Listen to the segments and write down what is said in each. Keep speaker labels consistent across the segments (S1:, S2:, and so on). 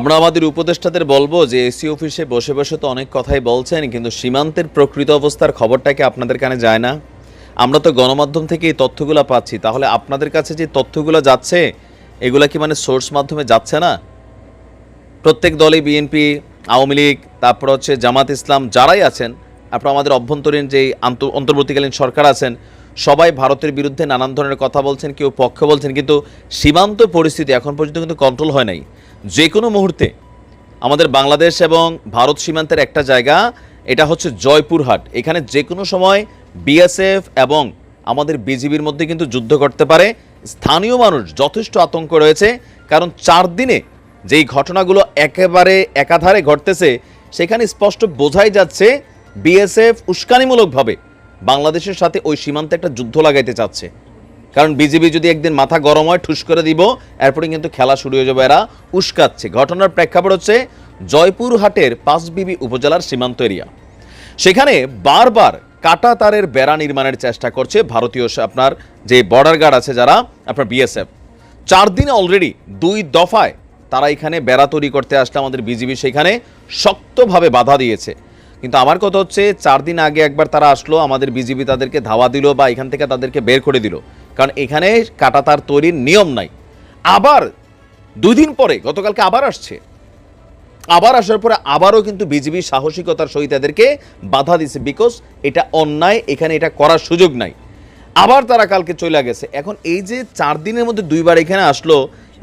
S1: আমরা আমাদের উপদেষ্টাদের বলব যে এসি অফিসে বসে বসে তো অনেক কথাই বলছেন, কিন্তু সীমান্তের প্রকৃত অবস্থার খবরটা কি আপনাদের কানে যায় না? আমরা তো গণমাধ্যম থেকে এই তথ্যগুলো পাচ্ছি, তাহলে আপনাদের কাছে যে তথ্যগুলো যাচ্ছে, এগুলা কি মানে সোর্স মাধ্যমে যাচ্ছে না? প্রত্যেক দলই বিএনপি, আওয়ামী লীগ, তারপর হচ্ছে জামাত ইসলাম যারাই আছেন আপনার আমাদের অভ্যন্তরীণ যেই অন্তর্বর্তীকালীন সরকার আছেন, সবাই ভারতের বিরুদ্ধে নানান ধরনের কথা বলছেন, কেউ পক্ষ বলছেন, কিন্তু সীমান্ত পরিস্থিতি এখন পর্যন্ত কিন্তু কন্ট্রোল হয় নাই। যে কোনো মুহূর্তে আমাদের বাংলাদেশ এবং ভারত সীমান্তের একটা জায়গা, এটা হচ্ছে জয়পুরহাট। এখানে যে কোনো সময় বিএসএফ এবং আমাদের বিজিবির মধ্যে কিন্তু যুদ্ধ করতে পারে। স্থানীয় মানুষ যথেষ্ট আতঙ্ক রয়েছে, কারণ চার দিনে যেই ঘটনাগুলো একেবারে একাধারে ঘটতেছে, সেখানে স্পষ্ট বোঝাই যাচ্ছে বিএসএফ উস্কানিমূলকভাবে বাংলাদেশের সাথে ওই সীমান্তে একটা যুদ্ধ লাগাইতে চাচ্ছে। কারণ বিজেপি যদি একদিন মাথা গরম হয়, ঠুস করে দিব, এরপরে কিন্তু খেলা শুরু হয়ে যাবে। এরা উস্কাচ্ছে। ঘটনার প্রেক্ষাপট হচ্ছে জয়পুরহাটের পাঁচবিবি উপজেলার সীমান্ত এরিয়া। সেখানে বারবার কাটা তারের বেড়া নির্মাণের চেষ্টা করছে ভারতীয় আপনার যে বর্ডার গার্ড আছে যারা, আপনার বিএসএফ চার দিনে অলরেডি দুই দফায় তারা এখানে বেড়া তৈরি করতে আসলে আমাদের বিজিবি সেখানে শক্তভাবে বাধা দিয়েছে। কিন্তু আমার কথা হচ্ছে, চার দিন আগে একবার তারা আসলো, আমাদের বিজিবি তাদেরকে ধাওয়া দিল বা এখান থেকে তাদেরকে বের করে দিল। কারণ এখানে কাটা তার তৈরির নিয়ম নাই। আবার দুই দিন পরে, গতকালকে আবার আসছে। আবার আসার পরে আবারও কিন্তু বিজিবি সাহসিকতার সহিত এদেরকে বাধা দিছে বিকজ এটা অন্যায়, এখানে এটা করার সুযোগ নাই। আবার তারা কালকে চলে গেছে। এখন এই যে চার দিনের মধ্যে দুইবার এখানে আসলো,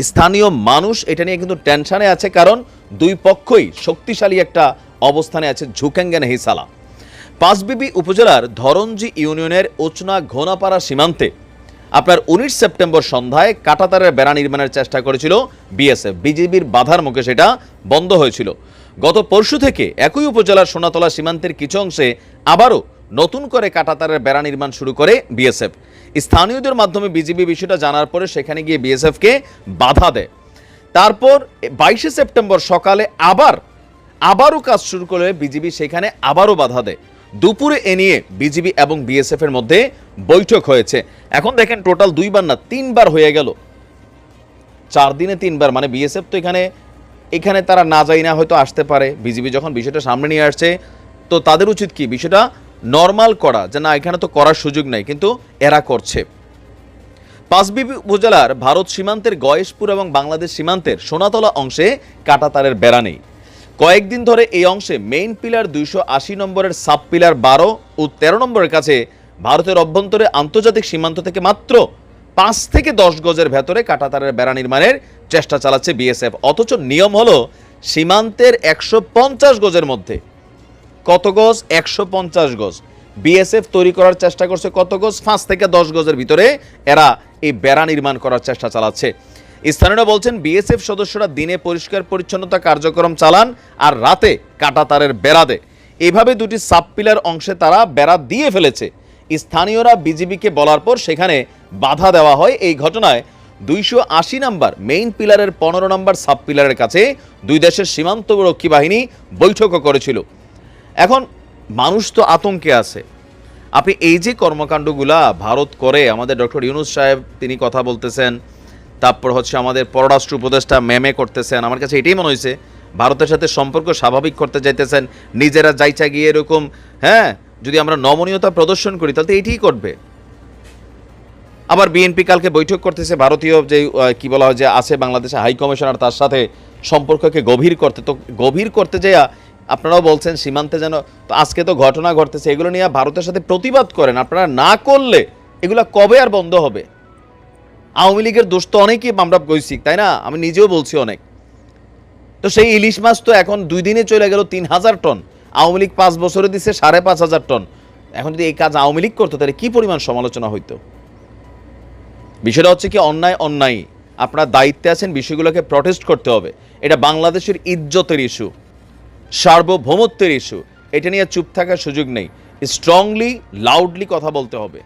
S1: স্থানীয় মানুষ এটা নিয়ে কিন্তু টেনশানে আছে কারণ দুই পক্ষই শক্তিশালী একটা অবস্থানে আছে ঝুকেঙ্গেন হিসালা পাঁচবিবি উপজেলার ধরঞ্জি ইউনিয়নের ওচনা ঘোনাপাড়া সীমান্তে আপনার উনিশ সেপ্টেম্বর সন্ধ্যায় কাটাতারের বেড়া নির্মাণের চেষ্টা করেছিল বিএসএফ। বিজেপির বাধার মুখে সেটা বন্ধ হয়েছিল। গত পরশু থেকে একই উপজেলার সোনাতলা সীমান্তের কিছু অংশে আবারও নতুন করে কাটাতারের বেড়া নির্মাণ শুরু করে বিএসএফ। স্থানীয়দের মাধ্যমে বিজেপি বিষয়টা জানার পরে সেখানে গিয়ে বিএসএফকে বাধা দেয়। তারপর বাইশে সেপ্টেম্বর সকালে আবার, আবারও কাজ শুরু করে বিজিবি সেখানে আবারও বাধা দেয়। দুপুরে এ নিয়ে বিজিবি এবং বিএসএফ এর মধ্যে বৈঠক হয়েছে। এখন দেখেন টোটাল দুইবার না তিনবার হয়ে গেল। চার দিনে তিনবার মানে বিএসএফ তো এখানে এখানে তারা না যাই না হয়তো আসতে পারে। বিজিবি যখন বিষয়টা সামনে নিয়ে আসছে, তো তাদের উচিত কি? বিষয়টা নর্মাল করা, যে না, এখানে তো করার সুযোগ নাই, কিন্তু এরা করছে। পাঁচবিবি উপজেলার ভারত সীমান্তের গয়েশপুর এবং বাংলাদেশ সীমান্তের সোনাতলা অংশে কাটাতারের বেড়া নেই। কয়েকদিন ধরে এই অংশে মেইন পিলার দুইশো আশি নম্বরের সাব পিলার বারো ও তেরো নম্বরের কাছে ভারতের অভ্যন্তরে আন্তর্জাতিক সীমান্ত থেকে মাত্র পাঁচ থেকে দশ গজের ভেতরে কাটাতারের বেড়া নির্মাণের চেষ্টা চালাচ্ছে বিএসএফ অথচ নিয়ম হলো সীমান্তের একশো পঞ্চাশ গজের মধ্যে। কত গজ? একশো পঞ্চাশ গজ। বিএসএফ তৈরি করার চেষ্টা করছে কত গজ? পাঁচ থেকে দশ গজের ভিতরে এরা এই বেড়া নির্মাণ করার চেষ্টা চালাচ্ছে। স্থানীয়রা বলছেন, বিএসএফ সদস্যরা দিনে পরিষ্কার পরিচ্ছন্নতা কার্যক্রম চালান আর রাতে কাটাতারের বেড়া দেয়। এভাবে দুটি সাবপিলার অংশে তারা বেড়া দিয়ে ফেলেছে। স্থানীয়রা বিজিবিকে বলার পর সেখানে বাধা দেওয়া হয়। এই ঘটনায় দুইশো আশি নাম্বার মেইন পিলারের পনেরো নম্বর সাব পিলারের কাছে দুই দেশের সীমান্তরক্ষী বাহিনী বৈঠকও করেছিল। এখন মানুষ তো আতঙ্কে আছে। আপনি এই যে কর্মকাণ্ডগুলা ভারত করে, আমাদের ডক্টর ইউনুস সাহেব তিনি কথা বলতেছেন তারপর হচ্ছে আমাদের পররাষ্ট্র উপদেষ্টা মেমে করতেছেন। আমার কাছে এটাই মনে হয়েছে, ভারতের সাথে সম্পর্ক স্বাভাবিক করতে চাইতেছেন নিজেরা যাইচা গিয়ে এরকম হ্যাঁ যদি আমরা নমনীয়তা প্রদর্শন করি, তাহলে তো এইটাই করবে। আবার বিএনপি কালকে বৈঠক করতেছে, ভারতীয় যে কি বলা হয় যে, আছে বাংলাদেশে হাই কমিশনার, তার সাথে সম্পর্ককে গভীর করতে। তো গভীর করতে যে আপনারাও বলছেন, সীমান্তে যেন, তো আজকে তো ঘটনা ঘটতেছে, এগুলো নিয়ে ভারতের সাথে প্রতিবাদ করেন। আপনারা না করলে এগুলো কবে আর বন্ধ হবে? আওয়ামী লীগের দোষ তো অনেকই আমরা কইছি তাই না? আমি নিজেও বলছি অনেক। তো সেই ইলিশ মাছ তো এখন দুই দিনে চলে গেল তিন হাজার টন। আওয়ামী লীগ পাঁচ বছরে দিচ্ছে সাড়ে পাঁচ হাজার টন। এখন যদি এই কাজ আওয়ামী লীগ করতো, তাহলে কী পরিমাণ সমালোচনা হইতো? বিষয়টা হচ্ছে কি, অন্যায় অন্যায়। আপনার দায়িত্বে আছেন, বিষয়গুলোকে প্রটেস্ট করতে হবে। এটা বাংলাদেশের ইজ্জতের ইস্যু সার্বভৌমত্বের ইস্যু এটা নিয়ে চুপ থাকার সুযোগ নেই। স্ট্রংলি লাউডলি কথা বলতে হবে।